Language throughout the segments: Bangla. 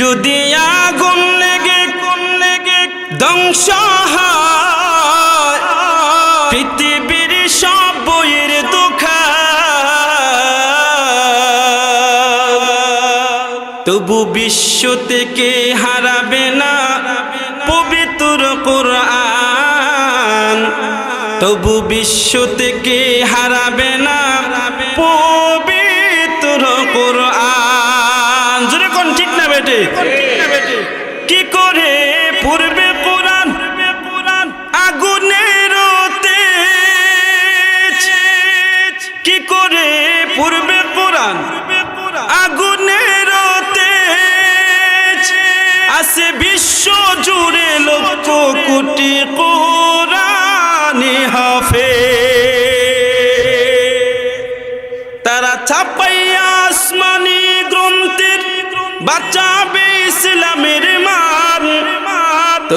যদি আগুন লেগে কোন লেগে ধ্বংস পৃথিবীর সব বইয়ের দুঃখা। তবু বিশ্ব থেকে হারাবে না পবিত্র কোরআন। তবু বিশ্ব থেকে হারাবে faith. Yeah.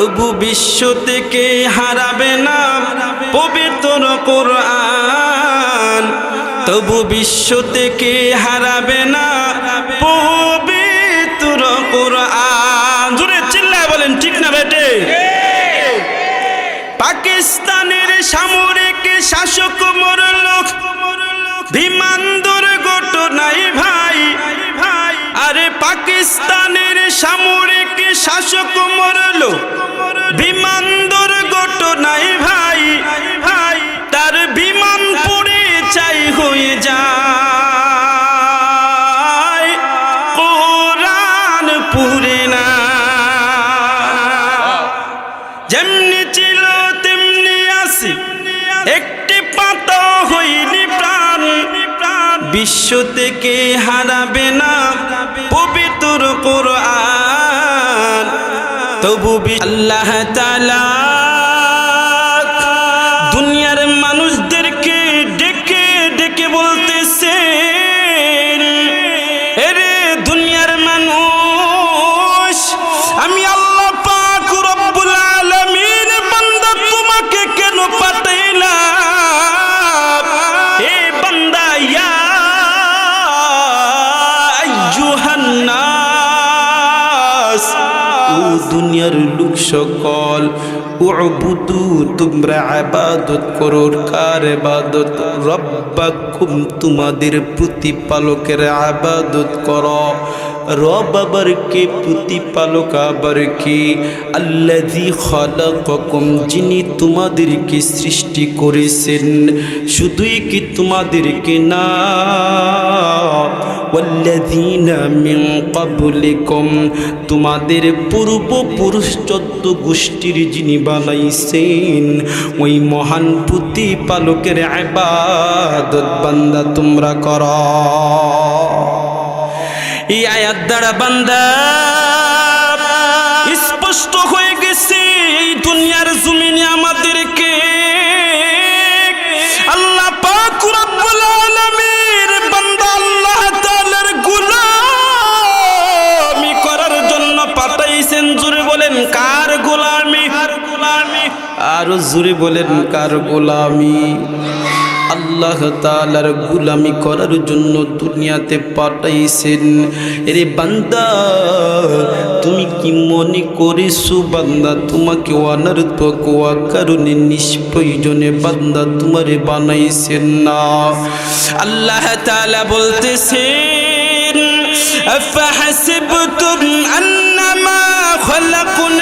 তবু বিশ্ব থেকে হারাবে না পবিত্র কোরআন। তবু বিশ্ব থেকে হারাবে না পবিত্র কোরআন। জুড়ে চিল্লায় বলেন, ঠিক না বেটে? পাকিস্তানের সামরিক শাসক মরল বিমান দুর্ঘটনায় আরে পাকিস্তানের সামরিক শাসক মরল? বিমান দুর্ঘটনায় ভাই ভাই, তার বিমান পড়ে চাই হয়ে যায়। পুরে না। যেমনি ছিল তেমনি আসি একটি পাতা হইনি প্রাণ। বিশ্ব থেকে হারাবে না। কোরআন। তবু আল্লাহ তাআলা দুনিয়ার লোক সকল। উবুদু, তোমরা আবাদত করো, কার আবাদত? রব্বাকুম, তোমাদের প্রতিপালকের আবাদত করো। রব আবার কে? প্রতিপালক আবার কে? আল্লাজি খলাককুম, যিনি তোমাদেরকে সৃষ্টি করেছেন। শুধুই কি তোমাদেরকে না? ক্বাবলিকুম তোমাদের পূর্বপুরুষ চোদ্দ গোষ্ঠীর যিনি বানাইছেন, ওই মহান প্রতিপালকের ইবাদত বান্দা তোমরা করো। এই আয়াত দ্বারা বান্দা, স্পষ্ট হয়ে গেছে আর জোরে বলেন কার গোলামি আল্লাহ তালার গুলামি করার জন্য দুনিয়াতে পাঠাইছেন এরে বান্দা তুমি কি মনে করেছো বান্দা তোমাকে অনার্থ কোয়া কারণে নিষ্প্রয়োজনে বান্দা তোমারে বানাইছেন না আল্লাহ তালা বলতেছেন أفحسبتم أنما خلقناكم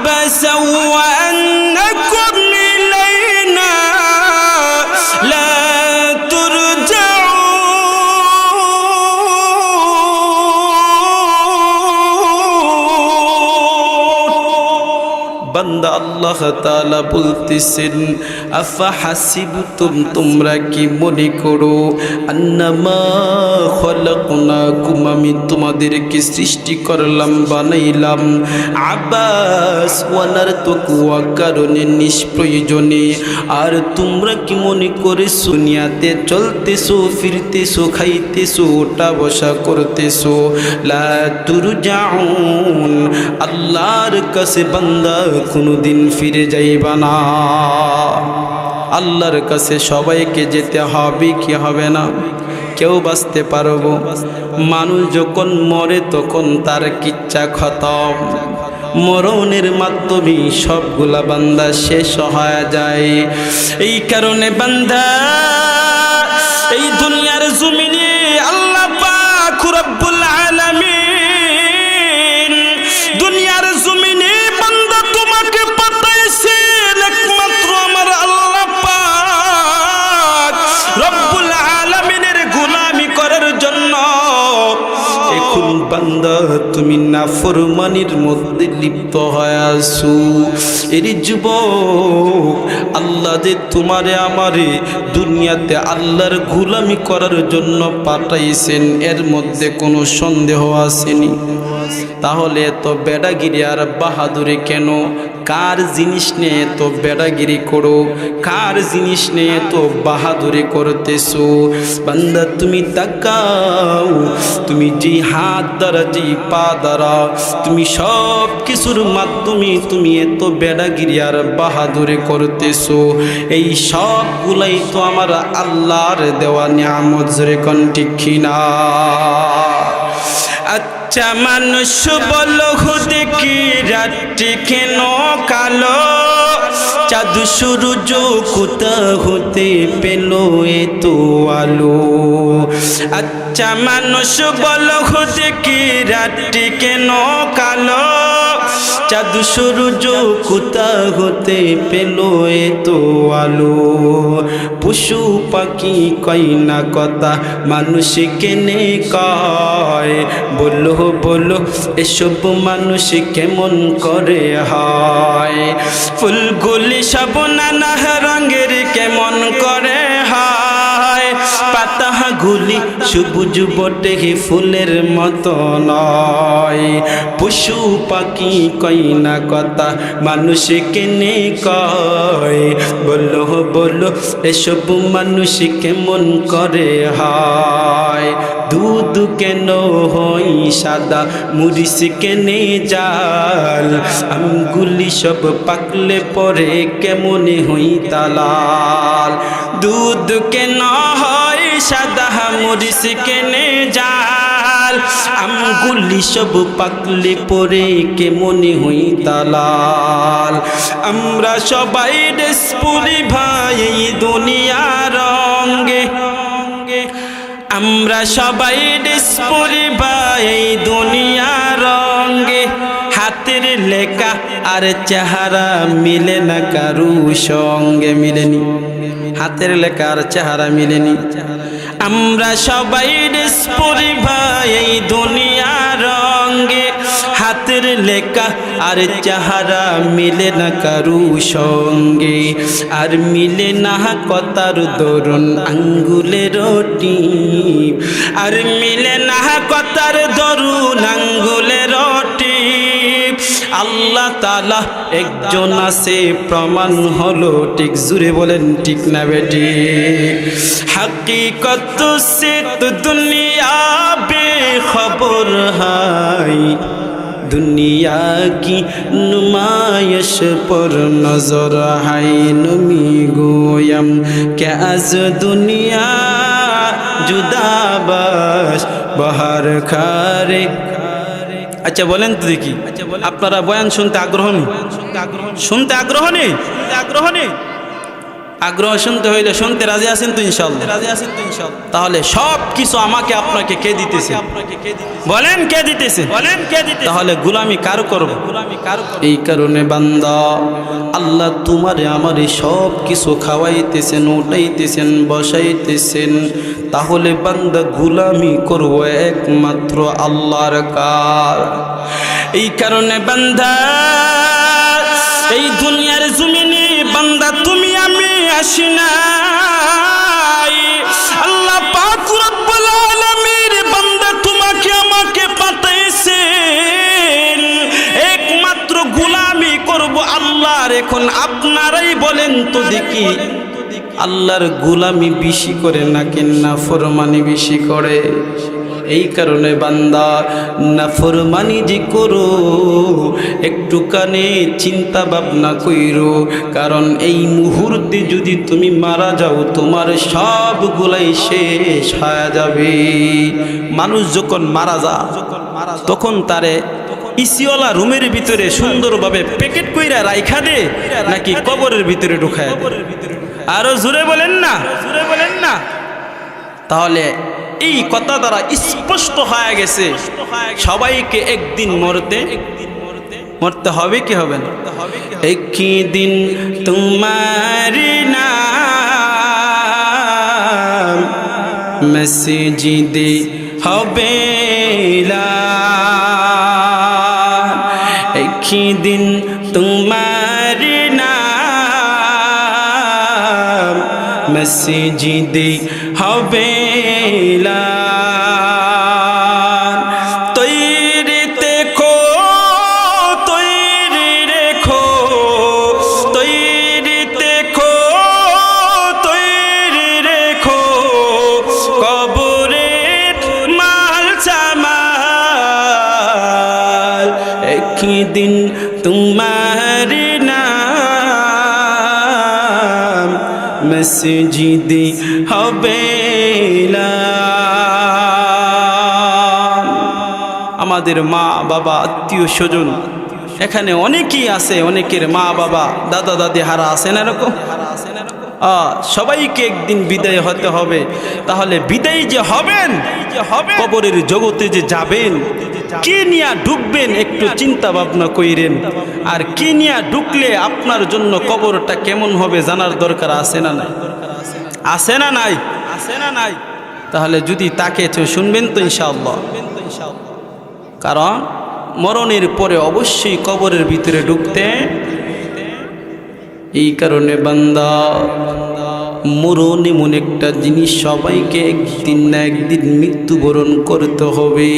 عبسا وأنكم إلينا لا ترجعون. بند الله. আল্লাহ তাআলা বলতেছেন, আফা হাসিবতুম, তোমরা কি মনে করো আন্নামা খলাকনাকুম, আমি তোমাদেরকে সৃষ্টি করলাম, বানাইলাম আবাস ওয়ানার তো কুয়া কারণে নিষ্প্রয়োজনে। আর তোমরা কি মনে করে দুনিয়াতে চলতেছো, ফিরতেছো, খাইতেছো, ওটা বসা করতেছো? লা তুরজাউন, আল্লাহর কাছে বান্দা কোনোদিন ফিরে যাইবা না। আল্লাহর কাছে সবাইকে যেতে হবে, কি হবে না? কেউ বাঁচতে পারব। মানুষ যখন মরে, তখন তার কিচ্ছা খতম। মরণের মাধ্যমে সবগুলা বান্দা শেষ হয়ে যায়। এই কারণে বান্দা, এই দুনিয়ার জমিনে বান্দা না ফরমানির মধ্যে লিপ্ত হয়ে এরি যুব আল্লাহ যে তোমারে আমারে দুনিয়াতে আল্লাহর গুলামি করার জন্য পাঠাইছেন, এর মধ্যে কোনো সন্দেহ আসেনি। তাহলে এত বেড়াগিরি আর বাহাদুরে কেন? কার জিনিস নিয়ে এত বেড়াগিরি করো? কার জিনিস নিয়ে এত বাহাদুরি করতেছো? বান্দা, তুমি তাকাও। তুমি যে হাত দ্বারা যে পা দ্বারা, তুমি সব কিছুর মাধ্যমে তুমি এত বেড়াগিরি আর বাহাদুরি করতেছো। এই সবগুলাই তো আমার আল্লাহর দেওয়া নিয়ামত, জোরে কণ্ঠী না আচ্ছা মানুষ বলো দেখি রাত্রি কেন কালো? চাঁদ সূর্য কোথা হতে পেল এত আলো। আচ্ছা মানুষ বলো দেখি রাত্রি কেন কালো? চাঁদ সূর্য কোথা হতে পেল এত আলো। পশু পাখি কই না কথা, মানুষ কেনে কয়? বলো বলো, এসব মানুষ কেমন করে হয়? ফুলগুলি সব নানা রঙের কেমন করে পাতাগুলি সবুজ বটে ফুলের মতো নয়। পশু, পাখি কই না কথা মানুষ কেনে কয়। বলো বলো, এসব মানুষ কেমন করে হয়? দুধ কেন হই সাদা মুড়িস কেনে জাল? আমগুলি সব পাকলে পরে কেমনে হই তালাল দুধ কেন হয় সাদা মুড়িস কেনে জাল। আমগুলি সব পাকলে পরে কেমনে হই তালাল আমরা সবাই ডেসপুরি ভাই, এই দুনিয়ার রঙ্গে আমরা সবাই ডিসপুরি ভাই দুনিয়া রঙ্গে হাতের লেখা আর চেহারা মিলে না কারু সঙ্গে মিলেনি। হাতের লেখা আর চেহারা মিলেনি। আমরা সবাই ডিসপুরি ভাই দুনিয়া রঙ্গে হাতের লেখা আর চেহারা মিলে না কারু সঙ্গে। আর মিলে না কথার দরুন আঙ্গুলের টিপ আর মিলে না কথার দরুন আঙ্গুলের টিপ আল্লাহ তালা একজন আছে, প্রমাণ হলো ঠিক জুড়ে বলেন ঠিক না বেটি হাকিকত সে তো দুনিয়া বে খবর হাই, দুনিয়া কি নুমায়শ পর নজর হাই, নমি গোয়ম কে আজ দুনিয়া জুদাবাস বাহার খারে আচ্ছা বলেন তো দেখি। আপনারা বয়ান শুনতে আগ্রহ নেই শুনতে আগ্রহ নেই আগ্রহ নেই আগ্রহ শুনতে হইলে শুনতে রাজি আছেন তো ইনশাল্লাহ? রাজি আছেন তো ইনশাল্লাহ। তাহলে সব কিছু আমাকে আপনাকে কে দিতেছে? আপনাকে কে দিতেছে? বলেন কে দিতেছে? বলেন কে দিতে তাহলে গুলামি কারও করব? গুলামি কার এই কারণে বান্দা, আল্লাহ তোমারে আমারে সব কিছু খাওয়াইতেছেন, উঠাইতেছেন, বসাইতেছেন। তাহলে বান্দা গুলামি করব একমাত্র আল্লাহর কার। এই কারণে বান্দা, এই দুনিয়ার জমিনে বান্দা তুমি আমি আসি নাই। আল্লাহর এখন আপনারাই বলেন তো দেখি। আল্লাহর গোলামি বেশি করে না কিনা ফরমানি বেশি করে? এই কারণে বান্দা না নাফরমানি যে করো একটুখানি চিন্তা ভাবনা কইরো। কারণ এই মুহূর্তে যদি তুমি মারা যাও তোমার সবগুলাই শেষ হয়ে যাবে। মানুষ যখন মারা যা তখন তারে ইসিওয়ালা রুমের ভিতরে সুন্দরভাবে প্যাকেট কইরা রাইখা দে, নাকি কবরের ভিতরে ঢুকায় দে? আরও জুড়ে বলেন না। জুড়ে বলেন না তাহলে এই কথা দ্বারা স্পষ্ট হয়ে গেছে, সবাইকে একদিন মরতে। মরতে হবে কি হবে না? একই দিন তোমার নাম, মসজিদে হবে একই দিন তোমার নাম মসজিদে হবে তৈরি মসজিদে হবে আমাদের মা বাবা, আত্মীয় স্বজন, এখানে অনেকেই আছে, অনেকের মা বাবা, দাদা দাদি হারা আছে না এরকম? সবাইকে একদিন বিদায় হতে হবে। তাহলে বিদায় যে হবেন, কবরের জগতে যে যাবেন কি নিয়ে ঢুকবেন একটু চিন্তা ভাবনা কইরেন। আর কি নিয়ে ঢুকলে আপনার জন্য কবরটা কেমন হবে জানার দরকার আছে না নাই? আছে না নাই? আছে না নাই? তাহলে যদি তাকে শুনবেন তো ইনশাআল্লাহ। কারণ মরণের পরে অবশ্যই কবরের ভিতরে ঢুকতে এই কারণে বান্দা মরণ এমন একটা জিনিস সবাইকে একদিন না একদিন মৃত্যুবরণ করতে হবে।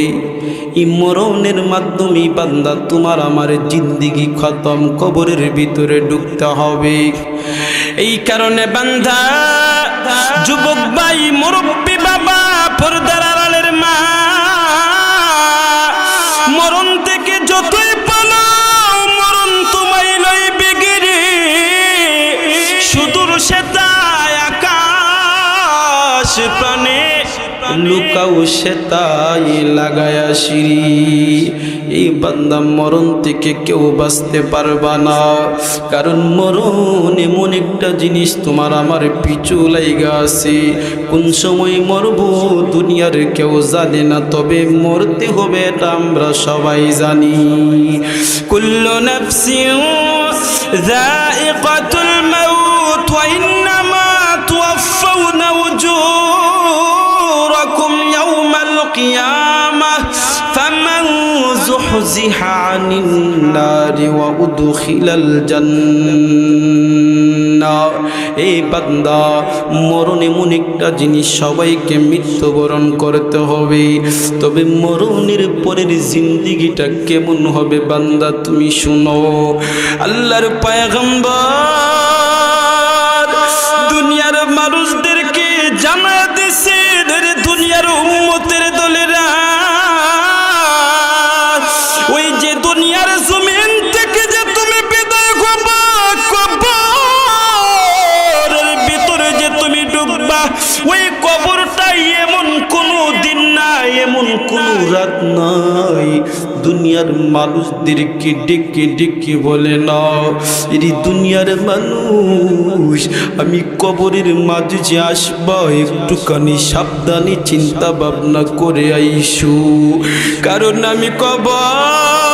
এই মরণের মাধ্যমেই বান্দা তোমার আমার জিন্দিগি খতম কবরের ভিতরে ঢুকতে হবে। এই কারণে বান্ধা যুবক ভাই, মুরব্বী লুকাও সেতাই লাগায়া সিঁড়ি। এই বান্দা মরণ থেকে কেউ বাঁচতে পারবা না। কারণ মরণ এমন একটা জিনিস তোমার আমার পিছু লাইগা আছে। কোন সময় মরব দুনিয়ার কেউ জানে না, তবে মরতে হবে এটা আমরা সবাই জানি। কুল্লু নাফসিন যায়িকাতুল মাউত ওয়া ইয়াওমাল কিয়ামাহ ফামান زحزح عن النار وأدخل الجنة এই বান্দা মরণ এমন একটা জিনিস সবাইকে মৃত্যুবরণ করতে হবে তবে মরণের পরের জিন্দিগিটা কেমন হবে বান্দা তুমি শুনো আল্লাহর পায়গম্বর দুনিয়ার মানুষদেরকে জানা রাত নাই। দুনিয়ার মানুষদেরকে ডেকে ডেকে বলে না এরি দুনিয়ার মানুষ, আমি কবরের মাঝে যে আসবা, একটুখানি সাবধানে চিন্তা ভাবনা করে আইসু। কারণ আমি কবর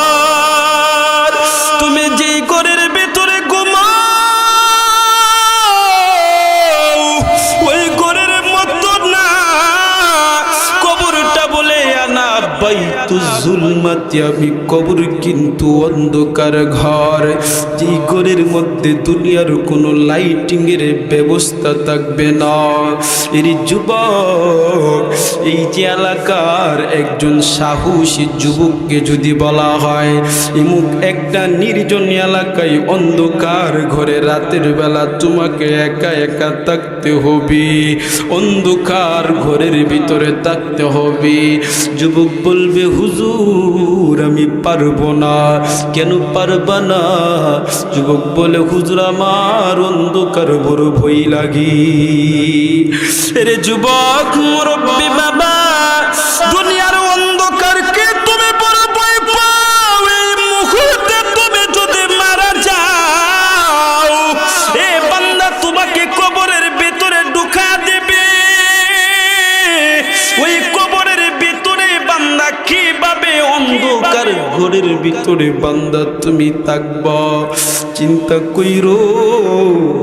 জুলমাতি আমি কবর কিন্তু অন্ধকার ঘর। যেই ঘরের মধ্যে দুনিয়ার কোনো লাইটিং এর ব্যবস্থা থাকবে না। এর যুবক, এই যে এলাকার একজন সাহসী যুবককে যদি বলা হয়, এমুক একটা নির্জন এলাকায় অন্ধকার ঘরে রাতের বেলা তোমাকে একা একা থাকতে হবে, অন্ধকার ঘরের ভিতরে থাকতে হবে। যুবক বলবে, হুজুর আমি পারব না। কেন পারব না? যুবক বলে, হুজুর, আমার অন্ধকার বড় ভই লাগি। রে যুবক, মুরব্বী বাবা অন্ধকার ঘরের ভিতরে বান্দা, তুমি থাকবা। চিন্তা কইরো,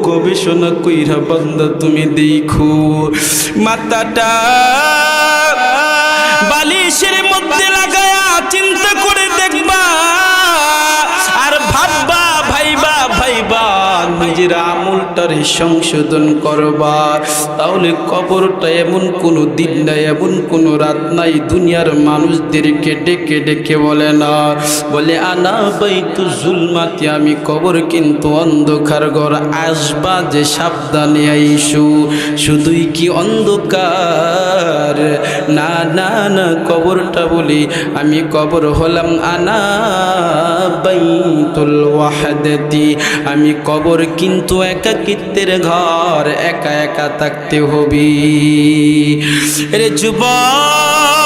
গবেষণা কইরা বান্দা, তুমি দেখো। মাথাটা বালিশের মধ্যে লাগায়া চিন্তা করে দেখবা। আর ভাববা, ভাইবা ভাইবা, নিজের আমলটারে সংশোধন করবা তাহলে কবরটা এমন কোনো দিন নাই, এমন কোনো রাত নাই, দুনিয়ার মানুষদেরকে ডেকে ডেকে বলে না। বলে, আনা বাইতু জুলমাতে, আমি কবর কিন্তু অন্ধকার ঘর, আসবা যে সাবধানে আইসু। শুধুই কি অন্ধকার? না না না, কবরটা বলি, আমি কবর হলাম আনা বাইতুল ওয়াহাদাতি, আমি কবর কিন্তু একাকিত্বের ঘর একা একা থাকতে হবি। রে যুবক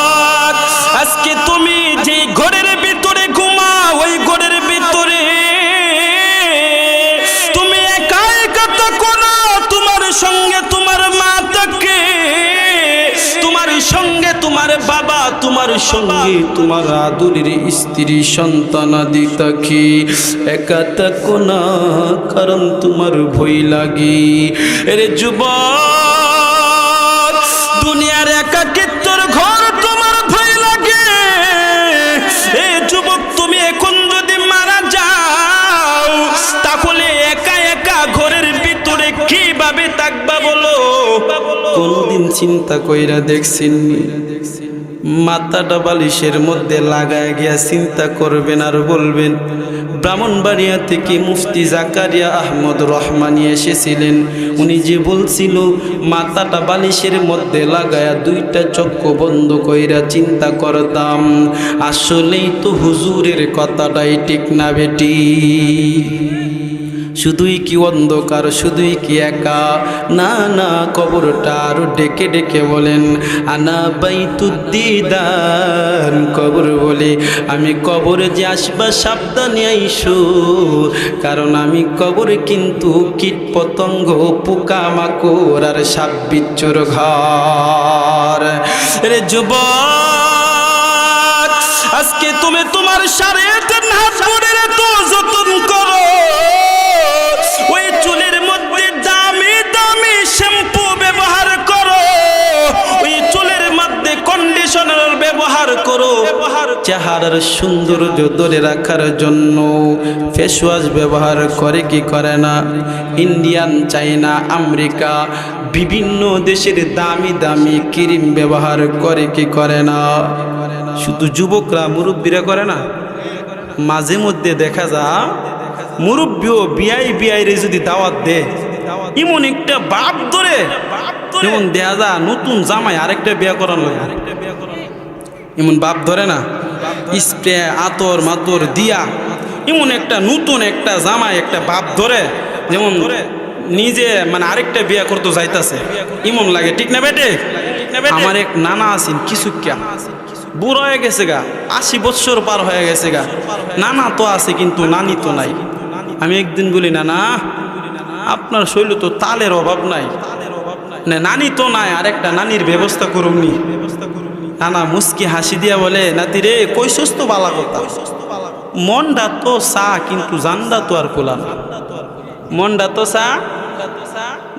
সঙ্গে, তোমার আদরের স্ত্রী, সন্তান আদি থাকে একা থাকো না, কারণ তোমার ভয় লাগে। এর যুব দুনিয়ার একা একাকিত্বর ঘর তোমার ভয় লাগে। এ যুবক, তুমি এখন যদি মারা যাও, তাহলে একা একা ঘরের ভিতরে কীভাবে থাকবা বলো? কোনদিন চিন্তা কইরা দেখছেন মাথাটা বালিশের মধ্যে লাগায় গিয়া চিন্তা করবেন আর বলবেন, ব্রাহ্মণবাড়িয়া থেকে মুফতি জাকারিয়া আহমদ রহমানি এসেছিলেন। উনি যে বলছিল, মাথাটা বালিশের মধ্যে লাগায়া দুইটা চক্ষু বন্ধ কইরা চিন্তা করতাম। আসলেই তো হুজুরের কথাটাই ঠিক না বেটি। শুধুই কি অন্ধকার, শুধুই কি একা? না না, কবরটা আরও ডেকে ডেকে বলেন, আনা বাইতুদ্দিদান কবর বলে আমি কবরে যে আসবা সাবধানে আইসো। কারণ আমি কবরে কিন্তু কীট পতঙ্গ পোকা মাকড় আর সাপ বিচ্ছুর ঘর। রে যুবক, আজকে তুমি তোমার সারে হাত ব্যবহার করো। চেহারার সৌন্দর্য ধরে রাখার জন্য ফেস ওয়াশ ব্যবহার করে কি করে না? ইন্ডিয়ান চাইনা আমেরিকা বিভিন্ন দেশের দামি দামি ক্রিম ব্যবহার করে কি করে না? শুধু যুবকরা মুরব্বীরা করে না? মাঝে মধ্যে দেখা যা মুরব্বীও বিয়াই বিআই রে যদি দাওয়াত দে এমন একটা বাপ ধরে যেমন দেয়া যা নতুন জামাই আরেকটা বিয়া করানো লাগে। এমন বাপ ধরে না, স্প্রে, আতর মাতর দিয়া এমন একটা নতুন একটা জামাই, একটা বাপ ধরে, যেমন নিজে মানে আরেকটা বিয়া করতে যাইতাছে। এমন লাগে, ঠিক না বেটে? আমার এক নানা আছেন কিছু ক্যা বুড়ো হয়ে গেছে গা, আশি বৎসর পার হয়ে গেছে গা। নানা তো আছে, কিন্তু নানি তো নাই। আমি একদিন বলি না না আপনার শৈল তো তালের অভাব নাই। নানি তো নাই, আরেকটা নানির ব্যবস্থা করুননি নানা মুস্কি হাসি দিয়া বলে, নাতি রে কই সস্ত বালা কথা? মনটা তো চা, কিন্তু জানডা তো আর খোলা না। মনটা তো সা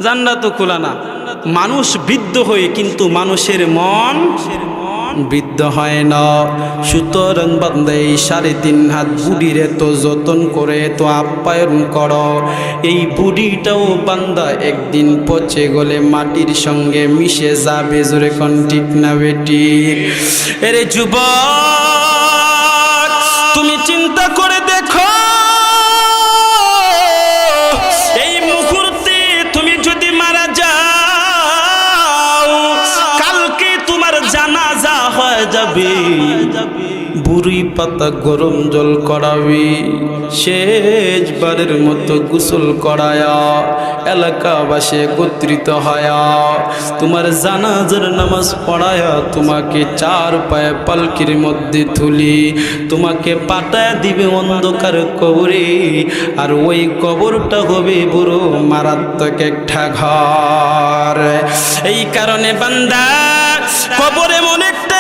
জানডা তো খোলা না। মানুষ বৃদ্ধ হয়ে কিন্তু মানুষের মন বৃদ্ধ হয় না। সুতরাং বান্দে সাড়ে তিন হাত বুড়িরে তো যতন করে তো আপ্যায়ন কর। এই বুড়িটাও বান্দা একদিন পচে গলে মাটির সঙ্গে মিশে যাবে, জোরে কন ঠিক না বেটি এরে যুবক! পাতা গরম জল করাবি, শেষবারের মতো গোসল করায়া, এলাকাবাসী একত্রিত হয়া। তোমার জানাজার নামাজ পড়ায়া তোমাকে চার পায়ে পালকির মধ্যে তুলি। তোমাকে পাটায় দিবে অন্ধকার কবরে, আর ওই কবরটা হবে বুড়ো মারাত্মক একটা ঘর। এই কারণে বান্দা, কবর এমন একটা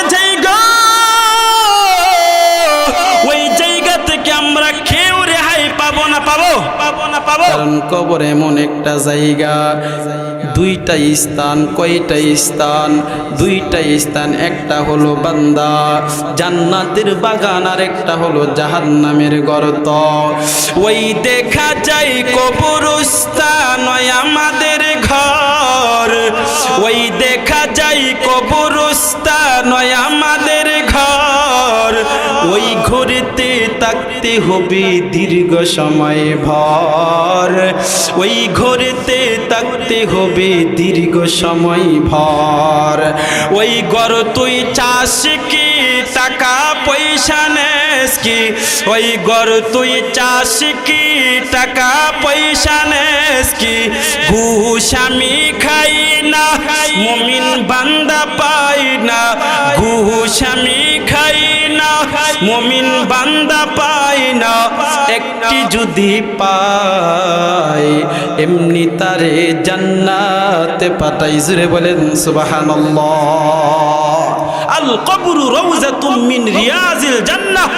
পাবো? কারণ কবর এমন একটা জায়গা। দুইটা স্থান, কয়টা স্থান? দুইটা স্থান, একটা হলো বান্দা। জান্নাতের বাগান আর একটা হলো জাহান্নামের গর্ত। ওই দেখা যায় কবরস্থান আমাদের ঘর। ওই দেখা যায় কবরস্থান আমাদের ঘর। ওই ঘরেতে থাকতে হবে দীর্ঘ সময় ভর। ওই ঘরেতে থাকতে হবে দীর্ঘ সময় ভর। ওই ঘর তুই চাষ কি, টাকা পয়সা নেস কি? ওই ঘর তুই চাষ কি, টাকা পয়সা নেস কি? ঘুষ খাই না, মমিন বান্দা পাই না, ঘুষ খাই না মমিন বান্দা পাই না একটি যদি পায় এমনি তারে জান্নাতে পাঠাই। জুড়ে বলেন সুবহানাল্লাহ। আল কবরু রৌজা তুমিন রিয়াজিল জান্নাহ।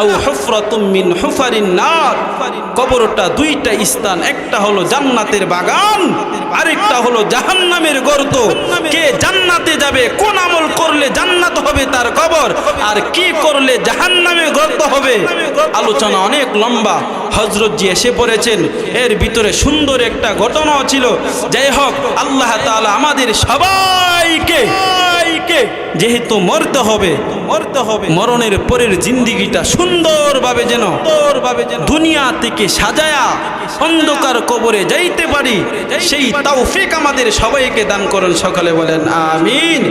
আও হুফরাতুম মিন হুফারিন নার। কবরটা দুইটা স্থান, একটা হলো জান্নাতের বাগান, আরেকটা হলো জাহান্নামের গর্ত। কে জান্নাতে যাবে, কোন আমল করলে জান্নাত হবে তার কবর, আর কি করলে জাহান্নামে গর্ত হবে? আলোচনা অনেক লম্বা। হজরত জি এসে পড়েছেন, এর ভিতরে সুন্দর একটা ঘটনাও ছিল। যাই হোক, আল্লাহ তাআলা আমাদের সবাইকে সবাইকে যেহেতু মরতে হবে মরতে হবে। মরণের পরের জিন্দিগিটা সুন্দরভাবে যেন সুন্দরভাবে যেন দুনিয়া থেকে সাজায়া অন্ধকার কবরে যাইতে পারি, সেই তাও আমাদের সবাইকে দান করেন, সকালে বলেন, আমিন।